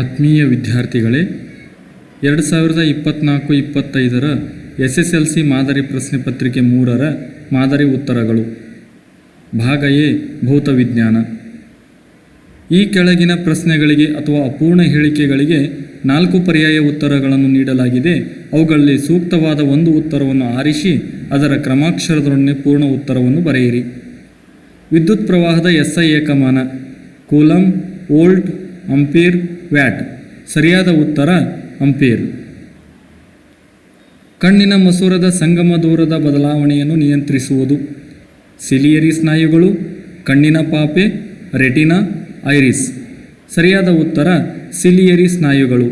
ಆತ್ಮೀಯ ವಿದ್ಯಾರ್ಥಿಗಳೇ, ಎರಡು ಸಾವಿರದ ಇಪ್ಪತ್ತ್ನಾಲ್ಕು ಇಪ್ಪತ್ತೈದರ ಎಸ್ ಎಸ್ ಎಲ್ ಸಿ ಮಾದರಿ ಪ್ರಶ್ನೆ ಪತ್ರಿಕೆ ಮೂರರ ಮಾದರಿ ಉತ್ತರಗಳು. ಭಾಗ ಎ ಭೌತವಿಜ್ಞಾನ. ಈ ಕೆಳಗಿನ ಪ್ರಶ್ನೆಗಳಿಗೆ ಅಥವಾ ಅಪೂರ್ಣ ಹೇಳಿಕೆಗಳಿಗೆ ನಾಲ್ಕು ಪರ್ಯಾಯ ಉತ್ತರಗಳನ್ನು ನೀಡಲಾಗಿದೆ. ಅವುಗಳಲ್ಲಿ ಸೂಕ್ತವಾದ ಒಂದು ಉತ್ತರವನ್ನು ಆರಿಸಿ, ಅದರ ಕ್ರಮಾಕ್ಷರದೊಡನೆ ಪೂರ್ಣ ಉತ್ತರವನ್ನು ಬರೆಯಿರಿ. ವಿದ್ಯುತ್ ಪ್ರವಾಹದ ಎಸ್ಐ ಏಕಮಾನ. ಕೂಲಂ ವೋಲ್ಟ್, ಅಂಪೀರ್ ವ್ಯಾಟ್ ಸರಿಯಾದ ಉತ್ತರ ಅಂಪೇರ್ ಕಣ್ಣಿನ ಮಸೂರದ ಸಂಗಮ ದೂರದ ಬದಲಾವಣೆಯನ್ನು ನಿಯಂತ್ರಿಸುವುದು. ಸಿಲಿಯರಿ ಸ್ನಾಯುಗಳು, ಕಣ್ಣಿನ ಪಾಪೆ, ರೆಟಿನಾ, ಐರಿಸ್. ಸರಿಯಾದ ಉತ್ತರ ಸಿಲಿಯರಿ ಸ್ನಾಯುಗಳು.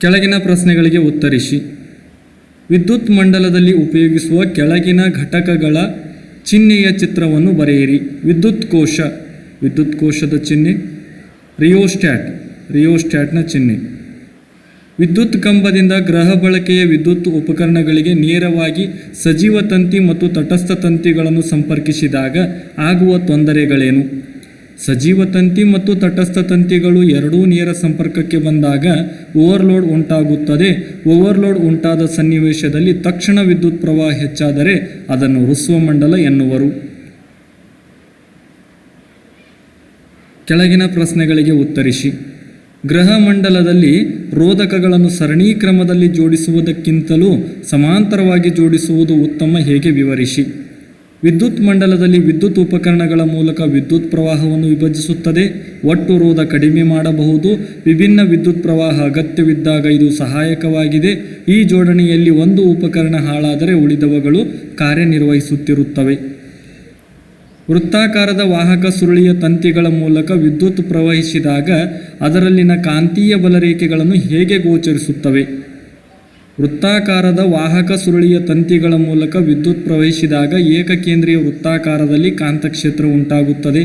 ಕೆಳಗಿನ ಪ್ರಶ್ನೆಗಳಿಗೆ ಉತ್ತರಿಸಿ. ವಿದ್ಯುತ್ ಮಂಡಲದಲ್ಲಿ ಉಪಯೋಗಿಸುವ ಕೆಳಗಿನ ಘಟಕಗಳ ಚಿಹ್ನೆಯ ಚಿತ್ರವನ್ನು ಬರೆಯಿರಿ. ವಿದ್ಯುತ್ ಕೋಶ ವಿದ್ಯುತ್ ಕೋಶದ ಚಿಹ್ನೆ. ರಿಯೋಸ್ಟ್ಯಾಟ್, ರಿಯೋಸ್ಟ್ಯಾಟ್ನ ಚಿಹ್ನೆ. ವಿದ್ಯುತ್ ಕಂಬದಿಂದ ಗ್ರಹ ಬಳಕೆಯ ವಿದ್ಯುತ್ ಉಪಕರಣಗಳಿಗೆ ನೇರವಾಗಿ ಸಜೀವ ತಂತಿ ಮತ್ತು ತಟಸ್ಥ ತಂತಿಗಳನ್ನು ಸಂಪರ್ಕಿಸಿದಾಗ ಆಗುವ ತೊಂದರೆಗಳೇನು? ಸಜೀವ ತಂತಿ ಮತ್ತು ತಟಸ್ಥ ತಂತಿಗಳು ಎರಡೂ ನೇರ ಸಂಪರ್ಕಕ್ಕೆ ಬಂದಾಗ ಓವರ್ಲೋಡ್ ಉಂಟಾಗುತ್ತದೆ. ಓವರ್ಲೋಡ್ ಉಂಟಾದ ಸನ್ನಿವೇಶದಲ್ಲಿ ತಕ್ಷಣ ವಿದ್ಯುತ್ ಪ್ರವಾಹ ಹೆಚ್ಚಾದರೆ ಅದನ್ನು ಋಸ್ವ ಮಂಡಲ ಎನ್ನುವರು. ಕೆಳಗಿನ ಪ್ರಶ್ನೆಗಳಿಗೆ ಉತ್ತರಿಸಿ. ಗೃಹ ಮಂಡಲದಲ್ಲಿ ರೋಧಕಗಳನ್ನು ಸರಣಿ ಕ್ರಮದಲ್ಲಿ ಜೋಡಿಸುವುದಕ್ಕಿಂತಲೂ ಸಮಾಂತರವಾಗಿ ಜೋಡಿಸುವುದು ಉತ್ತಮ ಹೇಗೆ ವಿವರಿಸಿ. ವಿದ್ಯುತ್ ಮಂಡಲದಲ್ಲಿ ವಿದ್ಯುತ್ ಉಪಕರಣಗಳ ಮೂಲಕ ವಿದ್ಯುತ್ ಪ್ರವಾಹವನ್ನು ವಿಭಜಿಸುತ್ತದೆ. ಒಟ್ಟು ರೋಧ ಕಡಿಮೆ ಮಾಡಬಹುದು. ವಿಭಿನ್ನ ವಿದ್ಯುತ್ ಪ್ರವಾಹ ಅಗತ್ಯವಿದ್ದಾಗ ಇದು ಸಹಾಯಕವಾಗಿದೆ. ಈ ಜೋಡಣೆಯಲ್ಲಿ ಒಂದು ಉಪಕರಣ ಹಾಳಾದರೆ ಉಳಿದವುಗಳು ಕಾರ್ಯನಿರ್ವಹಿಸುತ್ತಿರುತ್ತವೆ. ವೃತ್ತಾಕಾರದ ವಾಹಕ ಸುರುಳಿಯ ತಂತಿಗಳ ಮೂಲಕ ವಿದ್ಯುತ್ ಪ್ರವಹಿಸಿದಾಗ ಅದರಲ್ಲಿನ ಕಾಂತೀಯ ಬಲರೇಖೆಗಳನ್ನು ಹೇಗೆ ಗೋಚರಿಸುತ್ತವೆ? ವೃತ್ತಾಕಾರದ ವಾಹಕ ಸುರುಳಿಯ ತಂತಿಗಳ ಮೂಲಕ ವಿದ್ಯುತ್ ಪ್ರವಹಿಸಿದಾಗ ಏಕಕೇಂದ್ರೀಯ ವೃತ್ತಾಕಾರದಲ್ಲಿ ಕಾಂತಕ್ಷೇತ್ರ ಉಂಟಾಗುತ್ತದೆ.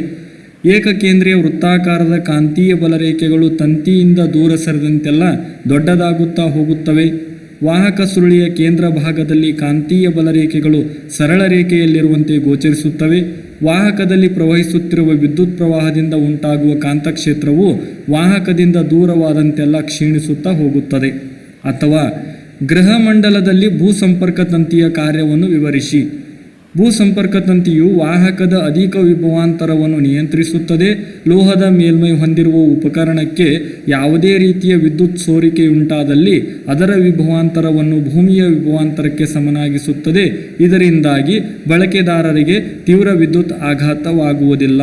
ಏಕಕೇಂದ್ರೀಯ ವೃತ್ತಾಕಾರದ ಕಾಂತೀಯ ಬಲರೇಖೆಗಳು ತಂತಿಯಿಂದ ದೂರ ಸರಿದಂತೆಲ್ಲ ದೊಡ್ಡದಾಗುತ್ತಾ ಹೋಗುತ್ತವೆ. ವಾಹಕ ಸುರುಳಿಯ ಕೇಂದ್ರ ಭಾಗದಲ್ಲಿ ಕಾಂತೀಯ ಬಲರೇಖೆಗಳು ಸರಳ ರೇಖೆಯಲ್ಲಿರುವಂತೆ ಗೋಚರಿಸುತ್ತವೆ. ವಾಹಕದಲ್ಲಿ ಪ್ರವಹಿಸುತ್ತಿರುವ ವಿದ್ಯುತ್ ಪ್ರವಾಹದಿಂದ ಉಂಟಾಗುವ ಕಾಂತಕ್ಷೇತ್ರವು ವಾಹಕದಿಂದ ದೂರವಾದಂತೆಲ್ಲ ಕ್ಷೀಣಿಸುತ್ತಾ ಹೋಗುತ್ತದೆ. ಅಥವಾ ಗೃಹ ಮಂಡಲದಲ್ಲಿ ಭೂಸಂಪರ್ಕ ತಂತಿಯ ಕಾರ್ಯವನ್ನು ವಿವರಿಸಿ. ಭೂಸಂಪರ್ಕ ತಂತಿಯು ವಾಹಕದ ಅಧಿಕ ವಿಭವಾಂತರವನ್ನು ನಿಯಂತ್ರಿಸುತ್ತದೆ. ಲೋಹದ ಮೇಲ್ಮೈ ಹೊಂದಿರುವ ಉಪಕರಣಕ್ಕೆ ಯಾವುದೇ ರೀತಿಯ ವಿದ್ಯುತ್ ಸೋರಿಕೆಯುಂಟಾದಲ್ಲಿ ಅದರ ವಿಭವಾಂತರವನ್ನು ಭೂಮಿಯ ವಿಭವಾಂತರಕ್ಕೆ ಸಮನಾಗಿಸುತ್ತದೆ. ಇದರಿಂದಾಗಿ ಬಳಕೆದಾರರಿಗೆ ತೀವ್ರ ವಿದ್ಯುತ್ ಆಘಾತವಾಗುವುದಿಲ್ಲ.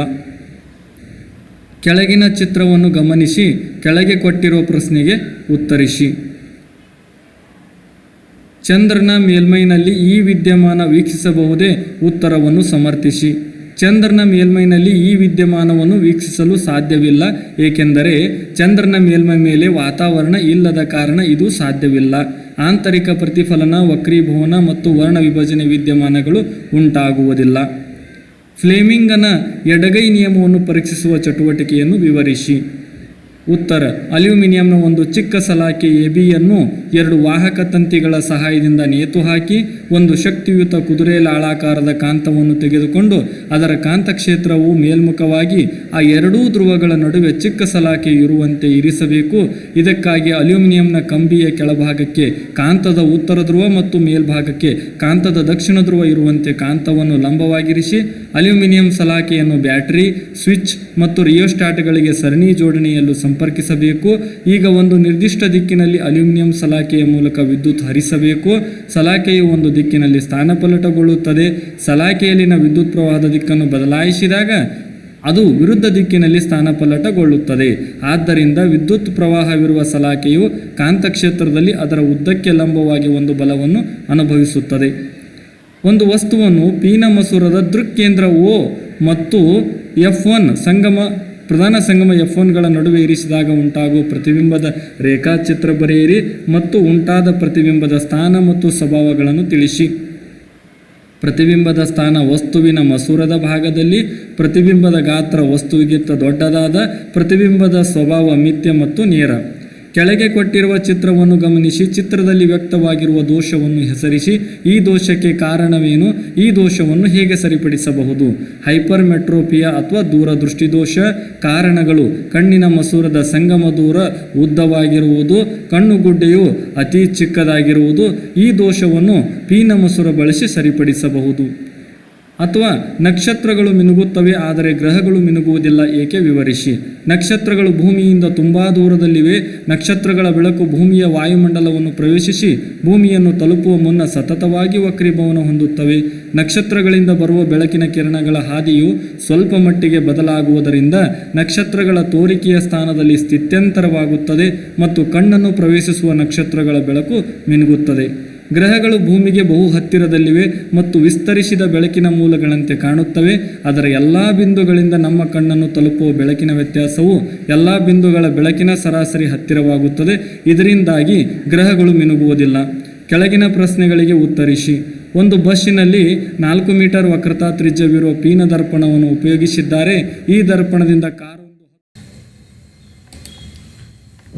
ಕೆಳಗಿನ ಚಿತ್ರವನ್ನು ಗಮನಿಸಿ, ಕೆಳಗೆ ಕೊಟ್ಟಿರುವ ಪ್ರಶ್ನೆಗೆ ಉತ್ತರಿಸಿ. ಚಂದ್ರನ ಮೇಲ್ಮೈನಲ್ಲಿ ಈ ವಿದ್ಯಮಾನ ವೀಕ್ಷಿಸಬಹುದೇ? ಉತ್ತರವನ್ನು ಸಮರ್ಥಿಸಿ. ಚಂದ್ರನ ಮೇಲ್ಮೈನಲ್ಲಿ ಈ ವಿದ್ಯಮಾನವನ್ನು ವೀಕ್ಷಿಸಲು ಸಾಧ್ಯವಿಲ್ಲ, ಏಕೆಂದರೆ ಚಂದ್ರನ ಮೇಲ್ಮೈ ಮೇಲೆ ವಾತಾವರಣ ಇಲ್ಲದ ಕಾರಣ ಇದು ಸಾಧ್ಯವಿಲ್ಲ. ಆಂತರಿಕ ಪ್ರತಿಫಲನ, ವಕ್ರೀಭವನ ಮತ್ತು ವರ್ಣ ವಿಭಜನೆ ವಿದ್ಯಮಾನಗಳು ಉಂಟಾಗುವುದಿಲ್ಲ. ಫ್ಲೇಮಿಂಗನ ಎಡಗೈ ನಿಯಮವನ್ನು ಪರೀಕ್ಷಿಸುವ ಚಟುವಟಿಕೆಯನ್ನು ವಿವರಿಸಿ. ಉತ್ತರ, ಅಲ್ಯೂಮಿನಿಯಂನ ಒಂದು ಚಿಕ್ಕ ಸಲಾಕೆ ಎಬಿಯನ್ನು ಎರಡು ವಾಹಕ ತಂತಿಗಳ ಸಹಾಯದಿಂದ ನೇತು ಹಾಕಿ, ಒಂದು ಶಕ್ತಿಯುತ ಕುದುರೆ ಲಾಳಾಕಾರದ ಕಾಂತವನ್ನು ತೆಗೆದುಕೊಂಡು ಅದರ ಕಾಂತಕ್ಷೇತ್ರವು ಮೇಲ್ಮುಖವಾಗಿ ಆ ಎರಡೂ ಧ್ರುವಗಳ ನಡುವೆ ಚಿಕ್ಕ ಸಲಾಕೆ ಇರುವಂತೆ ಇರಿಸಬೇಕು. ಇದಕ್ಕಾಗಿ ಅಲ್ಯೂಮಿನಿಯಂನ ಕಂಬಿಯ ಕೆಳಭಾಗಕ್ಕೆ ಕಾಂತದ ಉತ್ತರ ಧ್ರುವ ಮತ್ತು ಮೇಲ್ಭಾಗಕ್ಕೆ ಕಾಂತದ ದಕ್ಷಿಣ ಧ್ರುವ ಇರುವಂತೆ ಕಾಂತವನ್ನು ಲಂಬವಾಗಿರಿಸಿ, ಅಲ್ಯೂಮಿನಿಯಂ ಸಲಾಕೆಯನ್ನು ಬ್ಯಾಟರಿ, ಸ್ವಿಚ್ ಮತ್ತು ರಿಯೋಸ್ಟಾಟ್ಗಳಿಗೆ ಸರಣಿ ಜೋಡಣೆಯಲ್ಲೂ ಸಂಪರ್ಕಿಸಬೇಕು. ಈಗ ಒಂದು ನಿರ್ದಿಷ್ಟ ದಿಕ್ಕಿನಲ್ಲಿ ಅಲ್ಯೂಮಿನಿಯಂ ಸಲಾಕೆಯ ಮೂಲಕ ವಿದ್ಯುತ್ ಹರಿಸಬೇಕು. ಸಲಾಕೆಯು ಒಂದು ದಿಕ್ಕಿನಲ್ಲಿ ಸ್ಥಾನಪಲ್ಲಟಗೊಳ್ಳುತ್ತದೆ ಸಲಾಕೆಯಲ್ಲಿನ ವಿದ್ಯುತ್ ಪ್ರವಾಹದ ದಿಕ್ಕನ್ನು ಬದಲಾಯಿಸಿದಾಗ ಅದು ವಿರುದ್ಧ ದಿಕ್ಕಿನಲ್ಲಿ ಸ್ಥಾನಪಲ್ಲಟಗೊಳ್ಳುತ್ತದೆ ಆದ್ದರಿಂದ ವಿದ್ಯುತ್ ಪ್ರವಾಹವಿರುವ ಸಲಾಕೆಯು ಕಾಂತಕ್ಷೇತ್ರದಲ್ಲಿ ಅದರ ಉದ್ದಕ್ಕೆ ಲಂಬವಾಗಿ ಒಂದು ಬಲವನ್ನು ಅನುಭವಿಸುತ್ತದೆ. ಒಂದು ವಸ್ತುವನ್ನು ಪೀನ ಮಸೂರದ ದೃಕ್ಕೇಂದ್ರ ಓ ಮತ್ತು ಎಫ್ ಒನ್ ಸಂಗಮ ಪ್ರಧಾನ ಸಂಗಮ ಎಫೋನ್ಗಳ ನಡುವೆ ಇರಿಸಿದಾಗ ಉಂಟಾಗುವ ಪ್ರತಿಬಿಂಬದ ರೇಖಾಚಿತ್ರ ಬರೆಯಿರಿ ಮತ್ತು ಉಂಟಾದ ಪ್ರತಿಬಿಂಬದ ಸ್ಥಾನ ಮತ್ತು ಸ್ವಭಾವಗಳನ್ನು ತಿಳಿಸಿ. ಪ್ರತಿಬಿಂಬದ ಸ್ಥಾನ ವಸ್ತುವಿನ ಮಸೂರದ ಭಾಗದಲ್ಲಿ, ಪ್ರತಿಬಿಂಬದ ಗಾತ್ರ ವಸ್ತುವಿಗಿಂತ ದೊಡ್ಡದಾದ, ಪ್ರತಿಬಿಂಬದ ಸ್ವಭಾವ ಮಿಥ್ಯ ಮತ್ತು ನೇರ. ಕೆಳಗೆ ಕೊಟ್ಟಿರುವ ಚಿತ್ರವನ್ನು ಗಮನಿಸಿ, ಚಿತ್ರದಲ್ಲಿ ವ್ಯಕ್ತವಾಗಿರುವ ದೋಷವನ್ನು ಹೆಸರಿಸಿ, ಈ ದೋಷಕ್ಕೆ ಕಾರಣವೇನು, ಈ ದೋಷವನ್ನು ಹೇಗೆ ಸರಿಪಡಿಸಬಹುದು? ಹೈಪರ್ ಮೆಟ್ರೋಪಿಯಾ ಅಥವಾ ದೂರದೃಷ್ಟಿ ದೋಷ ಕಾರಣಗಳು, ಕಣ್ಣಿನ ಮಸೂರದ ಸಂಗಮ ದೂರ ಉದ್ದವಾಗಿರುವುದು ಕಣ್ಣುಗುಡ್ಡೆಯು ಅತಿ ಚಿಕ್ಕದಾಗಿರುವುದು, ಈ ದೋಷವನ್ನು ಪೀನ ಮಸೂರ ಬಳಸಿ ಸರಿಪಡಿಸಬಹುದು. ಅಥವಾ ನಕ್ಷತ್ರಗಳು ಮಿನುಗುತ್ತವೆ, ಆದರೆ ಗ್ರಹಗಳು ಮಿನುಗುವುದಿಲ್ಲ, ಏಕೆ ವಿವರಿಸಿ? ನಕ್ಷತ್ರಗಳು ಭೂಮಿಯಿಂದ ತುಂಬ ದೂರದಲ್ಲಿವೆ, ನಕ್ಷತ್ರಗಳ ಬೆಳಕು ಭೂಮಿಯ ವಾಯುಮಂಡಲವನ್ನು ಪ್ರವೇಶಿಸಿ, ಭೂಮಿಯನ್ನು ತಲುಪುವ ಮುನ್ನ ಸತತವಾಗಿ ವಕ್ರೀಭವನ ಹೊಂದುತ್ತವೆ. ನಕ್ಷತ್ರಗಳಿಂದ ಬರುವ ಬೆಳಕಿನ ಕಿರಣಗಳ ಹಾದಿಯು ಸ್ವಲ್ಪ ಮಟ್ಟಿಗೆ ಬದಲಾಗುವುದರಿಂದ ನಕ್ಷತ್ರಗಳ ತೋರಿಕೆಯ ಸ್ಥಾನದಲ್ಲಿ ಸ್ಥಿತ್ಯಂತರವಾಗುತ್ತದೆ ಮತ್ತು ಕಣ್ಣನ್ನು ಪ್ರವೇಶಿಸುವ ನಕ್ಷತ್ರಗಳ ಬೆಳಕು ಮಿನುಗುತ್ತದೆ. ಗ್ರಹಗಳು ಭೂಮಿಗೆ ಬಹು ಹತ್ತಿರದಲ್ಲಿವೆ ಮತ್ತು ವಿಸ್ತರಿಸಿದ ಬೆಳಕಿನ ಮೂಲಗಳಂತೆ ಕಾಣುತ್ತವೆ. ಅದರ ಎಲ್ಲ ಬಿಂದುಗಳಿಂದ ನಮ್ಮ ಕಣ್ಣನ್ನು ತಲುಪುವ ಬೆಳಕಿನ ವ್ಯತ್ಯಾಸವು ಎಲ್ಲ ಬಿಂದುಗಳ ಬೆಳಕಿನ ಸರಾಸರಿ ಹತ್ತಿರವಾಗುತ್ತದೆ. ಇದರಿಂದಾಗಿ ಗ್ರಹಗಳು ಮಿನುಗುವುದಿಲ್ಲ. ಕೆಳಗಿನ ಪ್ರಶ್ನೆಗಳಿಗೆ ಉತ್ತರಿಸಿ. ಒಂದು ಬಸ್ಸಿನಲ್ಲಿ ನಾಲ್ಕು ಮೀಟರ್ ವಕ್ರತಾ ತ್ರಿಜ್ಯವಿರುವ ಪೀನ ದರ್ಪಣವನ್ನು ಉಪಯೋಗಿಸಿದ್ದಾರೆ. ಈ ದರ್ಪಣದಿಂದ ಕಾರು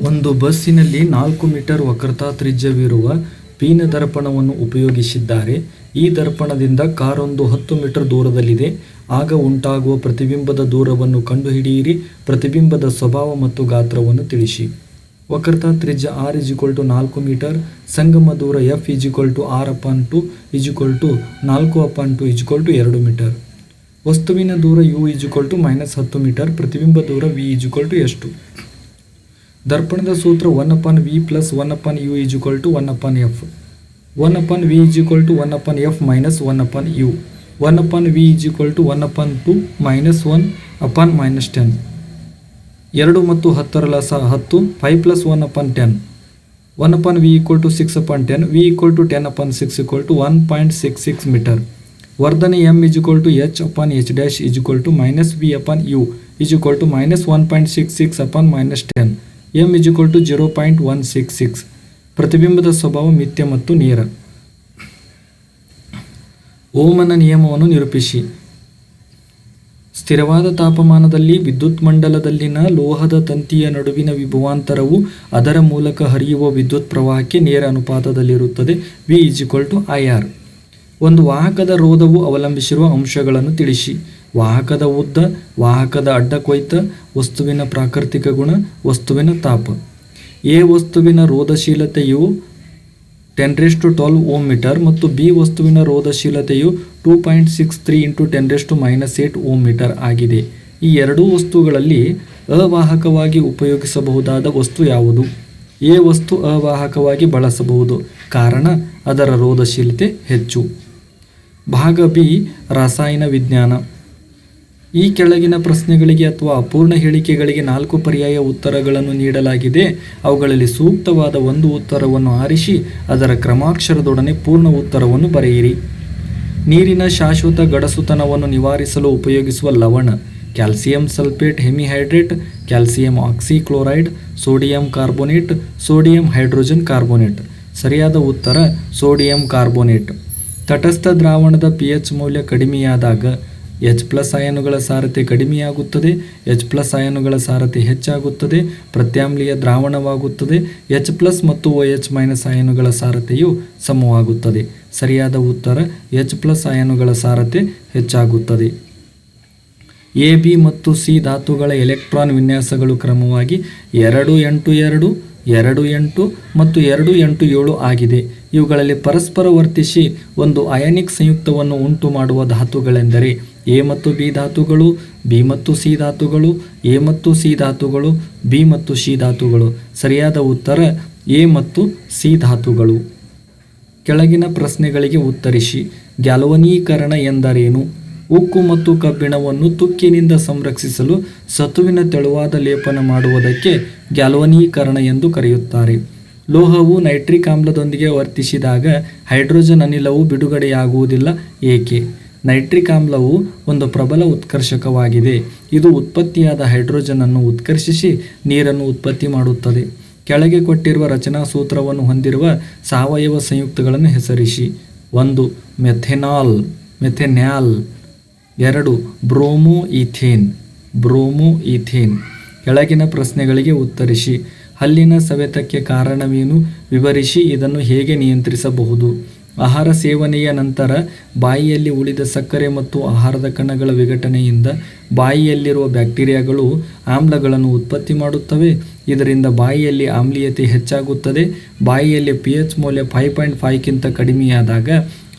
ಒಂದು ಬಸ್ಸಿನಲ್ಲಿ ನಾಲ್ಕು ಮೀಟರ್ ವಕ್ರತಾ ತ್ರಿಜ್ಯವಿರುವ ಪೀನ ದರ್ಪಣವನ್ನು ಉಪಯೋಗಿಸಿದ್ದಾರೆ. ಈ ದರ್ಪಣದಿಂದ ಕಾರೊಂದು ಹತ್ತು ಮೀಟರ್ ದೂರದಲ್ಲಿದೆ. ಆಗ ಉಂಟಾಗುವ ಪ್ರತಿಬಿಂಬದ ದೂರವನ್ನು ಕಂಡುಹಿಡಿಯಿರಿ. ಪ್ರತಿಬಿಂಬದ ಸ್ವಭಾವ ಮತ್ತು ಗಾತ್ರವನ್ನು ತಿಳಿಸಿ. ವಕ್ರತಾ ತ್ರಿಜ್ಯ ಆರ್ ಇಜಿಕ್ವಲ್ ಟು ನಾಲ್ಕು ಮೀಟರ್. ಸಂಗಮ ದೂರ F is equal to R upon two is equal to ನಾಲ್ಕು upon two is equal to ಎರಡು ಮೀಟರ್. ವಸ್ತುವಿನ ದೂರ U is equal to minus ಹತ್ತು ಮೀಟರ್. ಪ್ರತಿಬಿಂಬ ದೂರ ವಿ ಇಜಿಕ್ವಲ್ ಟು ಎಷ್ಟು? ದರ್ಪಣದ ಸೂತ್ರ one upon V plus one upon U is equal to one upon F one upon V is equal to one upon F minus one upon U one upon V is equal to one upon two minus one upon minus ten ಎರಡು ಮತ್ತು ಹತ್ತರ ಲಸ ಹತ್ತು five plus one upon ten one upon V equal to six upon ten V equal to ten upon six equal to one point six six metre ವರ್ಧನೆ M is equal to H upon H dash is equal to minus V upon U is equal to minus one point six six upon minus ten M is equal to zero point one six six ಪ್ರತಿಬಿಂಬದ ಸ್ವಭಾವ ಮಿಥ್ಯ ಮತ್ತು ನೇರ. ಓಮನ ನಿಯಮವನ್ನು ನಿರೂಪಿಸಿ. ಸ್ಥಿರವಾದ ತಾಪಮಾನದಲ್ಲಿ ವಿದ್ಯುತ್ ಮಂಡಲದಲ್ಲಿನ ಲೋಹದ ತಂತಿಯ ನಡುವಿನ ವಿಭವಾಂತರವು ಅದರ ಮೂಲಕ ಹರಿಯುವ ವಿದ್ಯುತ್ ಪ್ರವಾಹಕ್ಕೆ ನೇರ ಅನುಪಾತದಲ್ಲಿರುತ್ತದೆ. V is equal to I R ಒಂದು ವಾಹಕದ ರೋಧವು ಅವಲಂಬಿಸಿರುವ ಅಂಶಗಳನ್ನು ತಿಳಿಸಿ. ವಾಹಕದ ಉದ್ದ, ವಾಹಕದ ಅಡ್ಡ ಕೊಯ್ತ, ವಸ್ತುವಿನ ಪ್ರಾಕೃತಿಕ ಗುಣ, ವಸ್ತುವಿನ ತಾಪ. ಎ ವಸ್ತುವಿನ ರೋಧಶೀಲತೆಯು ten raise to twelve ohm metre ಮತ್ತು ಬಿ ವಸ್ತುವಿನ ರೋಧಶೀಲತೆಯು two point six three into ten raise to minus eight ohm metre ಆಗಿದೆ. ಈ ಎರಡೂ ವಸ್ತುಗಳಲ್ಲಿ ಅವಾಹಕವಾಗಿ ಉಪಯೋಗಿಸಬಹುದಾದ ವಸ್ತು ಯಾವುದು? ಎ ವಸ್ತು ಅವಾಹಕವಾಗಿ ಬಳಸಬಹುದು. ಕಾರಣ, ಅದರ ರೋಧಶೀಲತೆ ಹೆಚ್ಚು. ಭಾಗ ಬಿ, ರಸಾಯನ ವಿಜ್ಞಾನ. ಈ ಕೆಳಗಿನ ಪ್ರಶ್ನೆಗಳಿಗೆ ಅಥವಾ ಅಪೂರ್ಣ ಹೇಳಿಕೆಗಳಿಗೆ ನಾಲ್ಕು ಪರ್ಯಾಯ ಉತ್ತರಗಳನ್ನು ನೀಡಲಾಗಿದೆ. ಅವುಗಳಲ್ಲಿ ಸೂಕ್ತವಾದ ಒಂದು ಉತ್ತರವನ್ನು ಆರಿಸಿ, ಅದರ ಕ್ರಮಾಕ್ಷರದೊಡನೆ ಪೂರ್ಣ ಉತ್ತರವನ್ನು ಬರೆಯಿರಿ. ನೀರಿನ ಶಾಶ್ವತ ಗಡಸುತನವನ್ನು ನಿವಾರಿಸಲು ಉಪಯೋಗಿಸುವ ಲವಣ, calcium sulphate hemihydrate, calcium oxychloride, sodium carbonate, sodium hydrogen carbonate. ಸರಿಯಾದ ಉತ್ತರ, ಸೋಡಿಯಂ ಕಾರ್ಬೋನೇಟ್. ತಟಸ್ಥ ದ್ರಾವಣದ ಪಿ ಎಚ್ ಮೌಲ್ಯ ಕಡಿಮೆಯಾದಾಗ ಎಚ್ ಪ್ಲಸ್ ಅಯಾನುಗಳ ಸಾರತೆ ಕಡಿಮೆಯಾಗುತ್ತದೆ. ಎಚ್ ಪ್ಲಸ್ ಅಯನುಗಳ ಸಾರತೆ ಹೆಚ್ಚಾಗುತ್ತದೆ. ಪ್ರತ್ಯಾಮ್ಲೀಯ ದ್ರಾವಣವಾಗುತ್ತದೆ. ಎಚ್ ಪ್ಲಸ್ ಮತ್ತು ಒ ಎಚ್ ಮೈನಸ್ ಅಯನುಗಳ ಸಾರತೆಯು ಸಮವಾಗುತ್ತದೆ. ಸರಿಯಾದ ಉತ್ತರ ಎಚ್ ಪ್ಲಸ್ ಅಯಾನುಗಳ ಸಾರತೆ ಹೆಚ್ಚಾಗುತ್ತದೆ. ಎ ಬಿ ಮತ್ತು ಸಿ ಧಾತುಗಳ ಎಲೆಕ್ಟ್ರಾನ್ ವಿನ್ಯಾಸಗಳು ಕ್ರಮವಾಗಿ ಎರಡು ಎಂಟು ಎರಡು ಎರಡು ಎಂಟು ಮತ್ತು ಎರಡು ಎಂಟು ಏಳು ಆಗಿದೆ. ಇವುಗಳಲ್ಲಿ ಪರಸ್ಪರ ವರ್ತಿಸಿ ಒಂದು ಅಯನಿಕ್ ಸಂಯುಕ್ತವನ್ನು ಉಂಟು ಮಾಡುವ ಧಾತುಗಳೆಂದರೆ ಎ ಮತ್ತು ಬಿ ಧಾತುಗಳು, ಬಿ ಮತ್ತು ಸಿ ಧಾತುಗಳು, ಎ ಮತ್ತು ಸಿ ಧಾತುಗಳು, ಬಿ ಮತ್ತು ಸಿ ಧಾತುಗಳು. ಸರಿಯಾದ ಉತ್ತರ ಎ ಮತ್ತು ಸಿ ಧಾತುಗಳು. ಕೆಳಗಿನ ಪ್ರಶ್ನೆಗಳಿಗೆ ಉತ್ತರಿಸಿ. ಗ್ಯಾಲ್ವನೀಕರಣ ಎಂದರೇನು? ಉಕ್ಕು ಮತ್ತು ಕಬ್ಬಿಣವನ್ನು ತುಕ್ಕಿನಿಂದ ಸಂರಕ್ಷಿಸಲು ಸತುವಿನ ತೆಳುವಾದ ಲೇಪನ ಮಾಡುವುದಕ್ಕೆ ಗ್ಯಾಲ್ವನೀಕರಣ ಎಂದು ಕರೆಯುತ್ತಾರೆ. ಲೋಹವು ನೈಟ್ರಿಕ್ ಆಮ್ಲದೊಂದಿಗೆ ವರ್ತಿಸಿದಾಗ ಹೈಡ್ರೋಜನ್ ಅನಿಲವು ಬಿಡುಗಡೆಯಾಗುವುದಿಲ್ಲ, ಏಕೆ? ನೈಟ್ರಿಕ್ ಆಮ್ಲವು ಒಂದು ಪ್ರಬಲ ಉತ್ಕರ್ಷಕವಾಗಿದೆ. ಇದು ಉತ್ಪತ್ತಿಯಾದ ಹೈಡ್ರೋಜನ್ ಅನ್ನು ಉತ್ಕರ್ಷಿಸಿ ನೀರನ್ನು ಉತ್ಪತ್ತಿ ಮಾಡುತ್ತದೆ. ಕೆಳಗೆ ಕೊಟ್ಟಿರುವ ರಚನಾ ಸೂತ್ರವನ್ನು ಹೊಂದಿರುವ ಸಾವಯವ ಸಂಯುಕ್ತಗಳನ್ನು ಹೆಸರಿಸಿ. ಒಂದು, ಮೆಥೆನಾಲ್, ಮೆಥೆನ್ಯಾಲ್. ಎರಡು ಬ್ರೋಮೋ ಈಥೇನ್ ಬ್ರೋಮೋ ಈಥೇನ್ ಕೆಳಗಿನ ಪ್ರಶ್ನೆಗಳಿಗೆ ಉತ್ತರಿಸಿ. ಹಲ್ಲಿನ ಸವೆತಕ್ಕೆ ಕಾರಣವೇನು? ವಿವರಿಸಿ ಇದನ್ನು ಹೇಗೆ ನಿಯಂತ್ರಿಸಬಹುದು? ಆಹಾರ ಸೇವನೆಯ ನಂತರ ಬಾಯಿಯಲ್ಲಿ ಉಳಿದ ಸಕ್ಕರೆ ಮತ್ತು ಆಹಾರದ ಕಣಗಳ ವಿಘಟನೆಯಿಂದ ಬಾಯಿಯಲ್ಲಿರುವ ಬ್ಯಾಕ್ಟೀರಿಯಾಗಳು ಆಮ್ಲಗಳನ್ನು ಉತ್ಪತ್ತಿ ಮಾಡುತ್ತವೆ. ಇದರಿಂದ ಬಾಯಿಯಲ್ಲಿ ಆಮ್ಲೀಯತೆ ಹೆಚ್ಚಾಗುತ್ತದೆ. ಬಾಯಿಯಲ್ಲಿ ಪಿ ಎಚ್ ಮೌಲ್ಯ ಫೈವ್ ಪಾಯಿಂಟ್ ಫೈವ್ಗಿಂತ ಕಡಿಮೆಯಾದಾಗ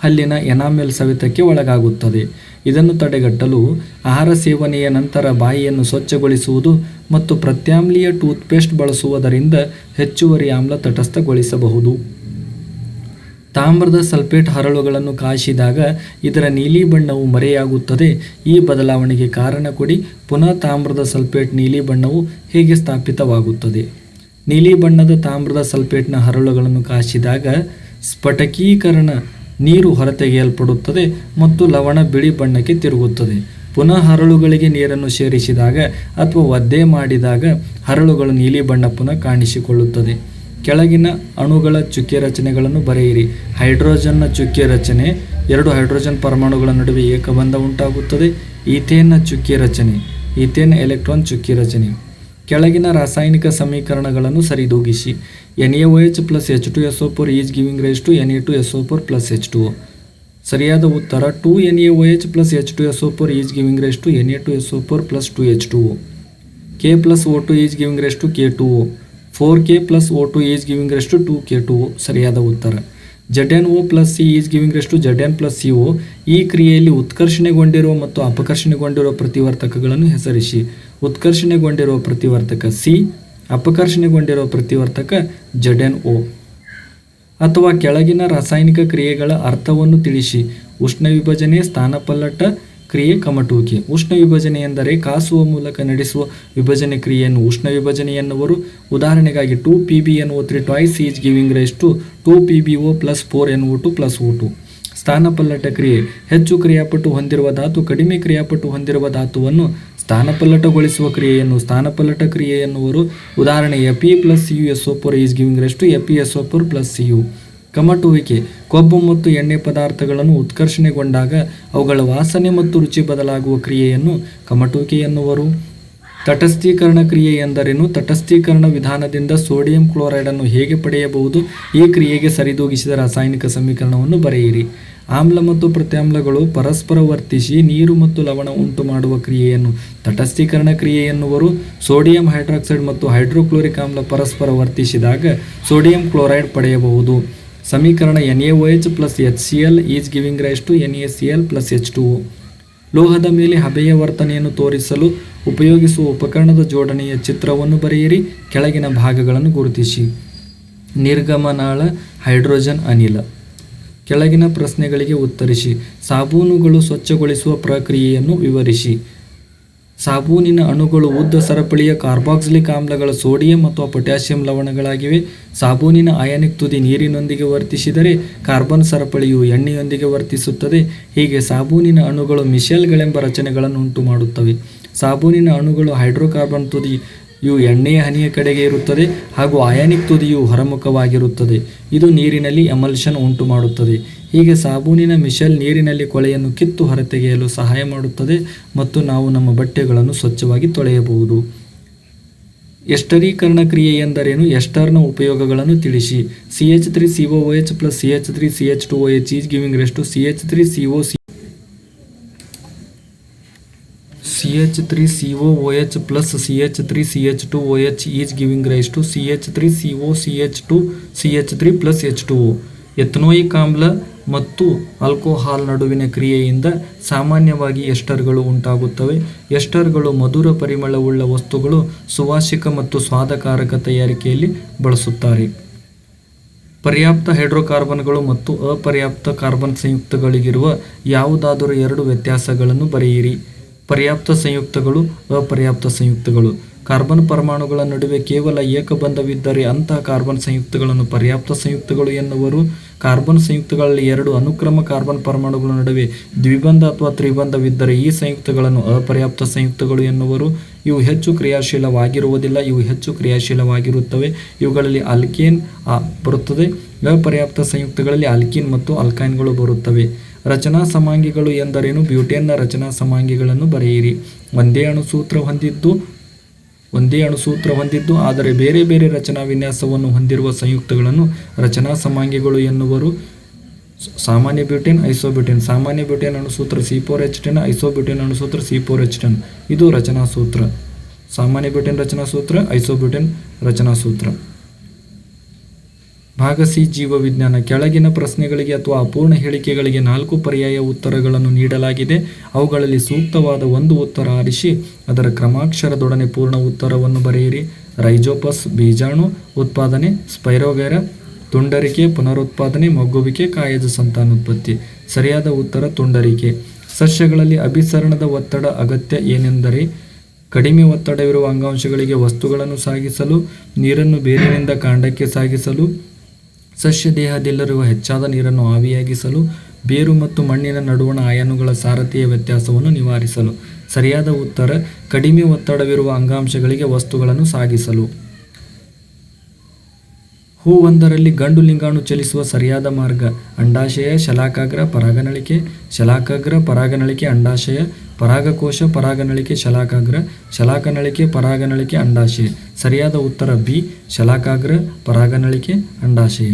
ಅಲ್ಲಿನ ಎನಾಮೆಲ್ ಸವೆತಕ್ಕೆ ಒಳಗಾಗುತ್ತದೆ. ಇದನ್ನು ತಡೆಗಟ್ಟಲು ಆಹಾರ ಸೇವನೆಯ ನಂತರ ಬಾಯಿಯನ್ನು ಸ್ವಚ್ಛಗೊಳಿಸುವುದು ಮತ್ತು ಪ್ರತ್ಯಾಮ್ಲೀಯ ಟೂತ್ಪೇಸ್ಟ್ ಬಳಸುವುದರಿಂದ ಹೆಚ್ಚುವರಿ ಆಮ್ಲ ತಟಸ್ಥಗೊಳಿಸಬಹುದು. ತಾಮ್ರದ ಸಲ್ಫೇಟ್ ಹರಳುಗಳನ್ನು ಕಾಯಿಸಿದಾಗ ಇದರ ನೀಲಿ ಬಣ್ಣವು ಮರೆಯಾಗುತ್ತದೆ. ಈ ಬದಲಾವಣೆಗೆ ಕಾರಣ ಕೊಡಿ. ಪುನಃ ತಾಮ್ರದ ಸಲ್ಫೇಟ್ ನೀಲಿ ಬಣ್ಣವು ಹೇಗೆ ಸ್ಥಾಪಿತವಾಗುತ್ತದೆ? ನೀಲಿ ಬಣ್ಣದ ತಾಮ್ರದ ಸಲ್ಫೇಟ್ನ ಹರಳುಗಳನ್ನು ಕಾಯಿಸಿದಾಗ ಸ್ಫಟಕೀಕರಣ ನೀರು ಹೊರತೆಗೆಯಲ್ಪಡುತ್ತದೆ ಮತ್ತು ಲವಣ ಬಿಳಿ ಬಣ್ಣಕ್ಕೆ ತಿರುಗುತ್ತದೆ. ಪುನಃ ಹರಳುಗಳಿಗೆ ನೀರನ್ನು ಸೇರಿಸಿದಾಗ ಅಥವಾ ಒದ್ದೆ ಮಾಡಿದಾಗ ಹರಳುಗಳು ನೀಲಿ ಬಣ್ಣ ಪುನಃ ಕಾಣಿಸಿಕೊಳ್ಳುತ್ತದೆ. ಕೆಳಗಿನ ಅಣುಗಳ ಚುಕ್ಕೆ ರಚನೆಗಳನ್ನು ಬರೆಯಿರಿ. ಹೈಡ್ರೋಜನ್ನ ಚುಕ್ಕೆ ರಚನೆ, ಎರಡು ಹೈಡ್ರೋಜನ್ ಪರಮಾಣುಗಳ ನಡುವೆ ಏಕಬಂಧ ಉಂಟಾಗುತ್ತದೆ, ಈಥೇನ್ನ ಚುಕ್ಕೆ ರಚನೆ, ಈಥೇನ್ ಎಲೆಕ್ಟ್ರಾನ್ ಚುಕ್ಕೆ ರಚನೆ. ಕೆಳಗಿನ ರಾಸಾಯನಿಕ ಸಮೀಕರಣಗಳನ್ನು ಸರಿದೂಗಿಸಿ. N A O H plus H two S O four is giving rise to N A two S O four plus H two ಸರಿಯಾದ ಉತ್ತರ two N A O H plus H two S O four is giving rise to N A two S O four plus two H two K plus O two is giving rise to K two four K plus O two is giving to K two ಸರಿಯಾದ ಉತ್ತರ. Z N O plus C is giving rise to Z N plus C O ಈ ಕ್ರಿಯೆಯಲ್ಲಿ ಉತ್ಕರ್ಷಣೆಗೊಂಡಿರುವ ಮತ್ತು ಅಪಕರ್ಷಣೆಗೊಂಡಿರುವ ಪ್ರತಿವರ್ತಕಗಳನ್ನು ಹೆಸರಿಸಿ. ಉತ್ಕರ್ಷಣೆಗೊಂಡಿರುವ ಪ್ರತಿವರ್ತಕ C ಅಪಕರ್ಷಣೆಗೊಂಡಿರುವ ಪ್ರತಿವರ್ತಕ ಜಡ್ N ಓ ಅಥವಾ ಕೆಳಗಿನ ರಾಸಾಯನಿಕ ಕ್ರಿಯೆಗಳ ಅರ್ಥವನ್ನು ತಿಳಿಸಿ. ಉಷ್ಣ ವಿಭಜನೆ ಸ್ಥಾನಪಲ್ಲಟ ಕ್ರಿಯೆ ಕಮಟುವಿಕೆ ಉಷ್ಣ ವಿಭಜನೆ ಎಂದರೆ ಕಾಸುವ ಮೂಲಕ ನಡೆಸುವ ವಿಭಜನೆ ಕ್ರಿಯೆಯನ್ನು ಉಷ್ಣ ವಿಭಜನೆ ಎನ್ನುವರು. ಉದಾಹರಣೆಗಾಗಿ two P B N O three twice is giving rise to two P B O plus four N O two plus O two ಸ್ಥಾನಪಲ್ಲಟ ಕ್ರಿಯೆ. ಹೆಚ್ಚು ಕ್ರಿಯಾಪಟು ಹೊಂದಿರುವ ಧಾತು, ಕಡಿಮೆ ಕ್ರಿಯಾಪಟು ಹೊಂದಿರುವ ಧಾತುವನ್ನು ಸ್ಥಾನಪಲ್ಲಟಗೊಳಿಸುವ ಕ್ರಿಯೆಯನ್ನು ಸ್ಥಾನಪಲ್ಲಟ ಕ್ರಿಯೆ ಎನ್ನುವರು. ಉದಾಹರಣೆ AP plus U S O four is giving rise to AP S O four plus U ಕಮಟುವಿಕೆ, ಕೊಬ್ಬು ಮತ್ತು ಎಣ್ಣೆ ಪದಾರ್ಥಗಳನ್ನು ಉತ್ಕರ್ಷಣೆಗೊಂಡಾಗ ಅವುಗಳ ವಾಸನೆ ಮತ್ತು ರುಚಿ ಬದಲಾಗುವ ಕ್ರಿಯೆಯನ್ನು ಕಮಟುವಿಕೆ ಎನ್ನುವರು. ತಟಸ್ಥೀಕರಣ ಕ್ರಿಯೆ ಎಂದರೇನು? ತಟಸ್ಥೀಕರಣ ವಿಧಾನದಿಂದ ಸೋಡಿಯಂ ಕ್ಲೋರೈಡ್ ಅನ್ನು ಹೇಗೆ ಪಡೆಯಬಹುದು? ಈ ಕ್ರಿಯೆಗೆ ಸರಿದೂಗಿಸಿದ ರಾಸಾಯನಿಕ ಸಮೀಕರಣವನ್ನು ಬರೆಯಿರಿ. ಆಮ್ಲ ಮತ್ತು ಪ್ರತ್ಯಾಮ್ಲಗಳು ಪರಸ್ಪರ ವರ್ತಿಸಿ ನೀರು ಮತ್ತು ಲವಣ ಉಂಟು ಮಾಡುವ ಕ್ರಿಯೆಯನ್ನು ತಟಸ್ಥೀಕರಣ ಕ್ರಿಯೆ ಎನ್ನುವರು. ಸೋಡಿಯಂ ಹೈಡ್ರಾಕ್ಸೈಡ್ ಮತ್ತು ಹೈಡ್ರೋಕ್ಲೋರಿಕ್ ಆಮ್ಲ ಪರಸ್ಪರ ವರ್ತಿಸಿದಾಗ ಸೋಡಿಯಂ ಕ್ಲೋರೈಡ್ ಪಡೆಯಬಹುದು. ಸಮೀಕರಣ N A O H plus H C L is giving rise to N A C L plus H two ಲೋಹದ ಮೇಲೆ ಹಬೆಯ ವರ್ತನೆಯನ್ನು ತೋರಿಸಲು ಉಪಯೋಗಿಸುವ ಉಪಕರಣದ ಜೋಡಣೆಯ ಚಿತ್ರವನ್ನು ಬರೆಯಿರಿ, ಕೆಳಗಿನ ಭಾಗಗಳನ್ನು ಗುರುತಿಸಿ. ನಿರ್ಗಮನಾಳ, ಹೈಡ್ರೋಜನ್, ಅನಿಲ. ಕೆಳಗಿನ ಪ್ರಶ್ನೆಗಳಿಗೆ ಉತ್ತರಿಸಿ, ಸಾಬೂನುಗಳು ಸ್ವಚ್ಛಗೊಳಿಸುವ ಪ್ರಕ್ರಿಯೆಯನ್ನು ವಿವರಿಸಿ. ಸಾಬೂನಿನ ಅಣುಗಳು ಉದ್ದ ಸರಪಳಿಯ ಕಾರ್ಬಾಕ್ಸಿಲಿಕ್ ಆಮ್ಲಗಳ ಸೋಡಿಯಂ ಅಥವಾ ಪೊಟ್ಯಾಸಿಯಂ ಲವಣಗಳಾಗಿವೆ. ಸಾಬೂನಿನ ಅಯಾನಿಕ್ ತುದಿ ನೀರಿನೊಂದಿಗೆ ವರ್ತಿಸಿದರೆ ಕಾರ್ಬನ್ ಸರಪಳಿಯು ಎಣ್ಣೆಯೊಂದಿಗೆ ವರ್ತಿಸುತ್ತದೆ. ಹೀಗೆ ಸಾಬೂನಿನ ಅಣುಗಳು ಮಿಶೆಲ್ಗಳೆಂಬ ರಚನೆಗಳನ್ನು ಉಂಟು ಮಾಡುತ್ತವೆ ಸಾಬೂನಿನ ಅಣುಗಳು ಹೈಡ್ರೋಕಾರ್ಬನ್ ತುದಿ ಇವು ಎಣ್ಣೆಯ ಹನಿಯ ಕಡೆಗೆ ಇರುತ್ತದೆ ಹಾಗೂ ಅಯಾನಿಕ್ ತುದಿಯು ಹೊರಮುಖವಾಗಿರುತ್ತದೆ. ಇದು ನೀರಿನಲ್ಲಿ ಎಮಲ್ಷನ್ ಉಂಟು ಮಾಡುತ್ತದೆ ಹೀಗೆ ಸಾಬೂನಿನ ಮಿಷಲ್ ನೀರಿನಲ್ಲಿ ಕೊಳೆಯನ್ನು ಕಿತ್ತು ಹೊರತೆಗೆಯಲು ಸಹಾಯ ಮಾಡುತ್ತದೆ ಮತ್ತು ನಾವು ನಮ್ಮ ಬಟ್ಟೆಗಳನ್ನು ಸ್ವಚ್ಛವಾಗಿ ತೊಳೆಯಬಹುದು ಎಸ್ಟರೀಕರಣ ಕ್ರಿಯೆ ಎಂದರೇನು ಎಸ್ಟರ್ನ ಉಪಯೋಗಗಳನ್ನು ತಿಳಿಸಿ C H three C O H plus C H three C H two O H is giving rise C H three C O C C H three C O O H plus C H three C H two O H is giving rise to C H three C O C H two C H three plus H two O ethanoic ಆಮ್ಲ ಮತ್ತು alcohol ನಡುವಿನ ಕ್ರಿಯೆಯಿಂದ ಸಾಮಾನ್ಯವಾಗಿ ಎಸ್ಟರ್ಗಳು ಉಂಟಾಗುತ್ತವೆ. ಎಸ್ಟರ್ಗಳು ಮಧುರ ಪರಿಮಳವುಳ್ಳ ವಸ್ತುಗಳು ಸುವಾಸಿಕ ಮತ್ತು ಸ್ವಾದಕಾರಕ ತಯಾರಿಕೆಯಲ್ಲಿ ಬಳಸುತ್ತಾರೆ. ಪರ್ಯಾಪ್ತ ಹೈಡ್ರೋಕಾರ್ಬನ್ಗಳು ಮತ್ತು ಅಪರ್ಯಾಪ್ತ ಕಾರ್ಬನ್ ಸಂಯುಕ್ತಗಳಿಗಿರುವ ಯಾವುದಾದರೂ ಎರಡು ವ್ಯತ್ಯಾಸಗಳನ್ನು ಬರೆಯಿರಿ. ಪರ್ಯಾಪ್ತ ಸಂಯುಕ್ತಗಳು, ಅಪರ್ಯಾಪ್ತ ಸಂಯುಕ್ತಗಳು. ಕಾರ್ಬನ್ ಪರಮಾಣುಗಳ ನಡುವೆ ಕೇವಲ ಏಕಬಂಧವಿದ್ದರೆ ಅಂತಹ ಕಾರ್ಬನ್ ಸಂಯುಕ್ತಗಳನ್ನು ಪರ್ಯಾಪ್ತ ಸಂಯುಕ್ತಗಳು ಎನ್ನುವರು. ಕಾರ್ಬನ್ ಸಂಯುಕ್ತಗಳಲ್ಲಿ ಎರಡು ಅನುಕ್ರಮ ಕಾರ್ಬನ್ ಪರಮಾಣುಗಳ ನಡುವೆ ದ್ವಿಬಂಧ ಅಥವಾ ತ್ರಿಬಂಧವಿದ್ದರೆ ಈ ಸಂಯುಕ್ತಗಳನ್ನು ಅಪರ್ಯಾಪ್ತ ಸಂಯುಕ್ತಗಳು ಎನ್ನುವರು. ಇವು ಹೆಚ್ಚು ಕ್ರಿಯಾಶೀಲವಾಗಿರುವುದಿಲ್ಲ, ಇವು ಹೆಚ್ಚು ಕ್ರಿಯಾಶೀಲವಾಗಿರುತ್ತವೆ. ಇವುಗಳಲ್ಲಿ ಅಲ್ಕೇನ್ ಬರುತ್ತದೆ. ಅಪರ್ಯಾಪ್ತ ಸಂಯುಕ್ತಗಳಲ್ಲಿ ಅಲ್ಕೀನ್ ಮತ್ತು ಅಲ್ಕೈನ್ಗಳು ಬರುತ್ತವೆ. ರಚನಾ ಸಮಾಂಗಿಗಳು ಎಂದರೇನು? ಬ್ಯೂಟೇನ್ನ ರಚನಾ ಸಮಾಂಗಿಗಳನ್ನು ಬರೆಯಿರಿ. ಒಂದೇ ಅಣುಸೂತ್ರ ಹೊಂದಿದ್ದು ಒಂದೇ ಅಣುಸೂತ್ರ ಹೊಂದಿದ್ದು, ಆದರೆ ಬೇರೆ ಬೇರೆ ರಚನಾ ವಿನ್ಯಾಸವನ್ನು ಹೊಂದಿರುವ ಸಂಯುಕ್ತಗಳನ್ನು ರಚನಾ ಸಮಾಂಗಿಗಳು ಎನ್ನುವರು. ಸಾಮಾನ್ಯ ಬ್ಯೂಟೇನ್, ಐಸೋಬ್ಯೂಟೇನ್. ಸಾಮಾನ್ಯ butane ಅಣುಸೂತ್ರ C four H ten, isobutane ಅಣುಸೂತ್ರ C four H ten. ಇದು ರಚನಾ ಸೂತ್ರ. ಸಾಮಾನ್ಯ ಬ್ಯೂಟೇನ್ ರಚನಾ ಸೂತ್ರ, ಐಸೋಬ್ಯೂಟೇನ್ ರಚನಾ ಸೂತ್ರ. ಭಾಗ ಸಿ ಜೀವವಿಜ್ಞಾನ ಕೆಳಗಿನ ಪ್ರಶ್ನೆಗಳಿಗೆ ಅಥವಾ ಅಪೂರ್ಣ ಹೇಳಿಕೆಗಳಿಗೆ ನಾಲ್ಕು ಪರ್ಯಾಯ ಉತ್ತರಗಳನ್ನು ನೀಡಲಾಗಿದೆ. ಅವುಗಳಲ್ಲಿ ಸೂಕ್ತವಾದ ಒಂದು ಉತ್ತರ ಆರಿಸಿ, ಅದರ ಕ್ರಮಾಕ್ಷರದೊಡನೆ ಪೂರ್ಣ ಉತ್ತರವನ್ನು ಬರೆಯಿರಿ. ರೈಜೋಪಸ್, ಬೀಜಾಣು, ಉತ್ಪಾದನೆ, ಸ್ಪೈರೋಗೇರ, ತುಂಡರಿಕೆ, ಪುನರುತ್ಪಾದನೆ, ಮಗ್ಗುವಿಕೆ ಕಾಯದ ಸಂತಾನೋತ್ಪತ್ತಿ ಸರಿಯಾದ ಉತ್ತರ ತುಂಡರಿಕೆ. ಸಸ್ಯಗಳಲ್ಲಿ ಅಭಿಸರಣದ ಒತ್ತಡ ಅಗತ್ಯ ಏನೆಂದರೆ, ಕಡಿಮೆ ಒತ್ತಡವಿರುವ ಅಂಗಾಂಶಗಳಿಗೆ ವಸ್ತುಗಳನ್ನು ಸಾಗಿಸಲು, ನೀರನ್ನು ಬೇರಿನಿಂದ ಕಾಂಡಕ್ಕೆ ಸಾಗಿಸಲು ಸಸ್ಯ ದೇಹದಲ್ಲಿರುವ ಹೆಚ್ಚಾದ ನೀರನ್ನು ಆವಿಯಾಗಿಸಲು, ಬೇರು ಮತ್ತು ಮಣ್ಣಿನ ನಡುವಣ ಆಯಾನುಗಳ ಸಾರಥಿಯ ವ್ಯತ್ಯಾಸವನ್ನು ನಿವಾರಿಸಲು. ಸರಿಯಾದ ಉತ್ತರ, ಕಡಿಮೆ ಒತ್ತಡವಿರುವ ಅಂಗಾಂಶಗಳಿಗೆ ವಸ್ತುಗಳನ್ನು ಸಾಗಿಸಲು. ಹೂವೊಂದರಲ್ಲಿ ಗಂಡು ಲಿಂಗಾಣು ಚಲಿಸುವ ಸರಿಯಾದ ಮಾರ್ಗ, ಅಂಡಾಶಯ, ಶಲಾಕಾಗ್ರ, ಪರಾಗನಳಿಕೆ ಶಲಾಕಾಗ್ರ, ಪರಾಗನಳಿಕೆ, ಅಂಡಾಶಯ ಪರಾಗಕೋಶ, ಪರಾಗನಳಿಕೆ ಶಲಾಕಾಗ್ರ ಶಲಾಕನಳಿಕೆ ಪರಾಗನಳಿಕೆ, ಅಂಡಾಶಯ. ಸರಿಯಾದ ಉತ್ತರ ಬಿ ಶಲಾಕಾಗ್ರ ಪರಾಗನಳಿಕೆ, ಅಂಡಾಶಯ.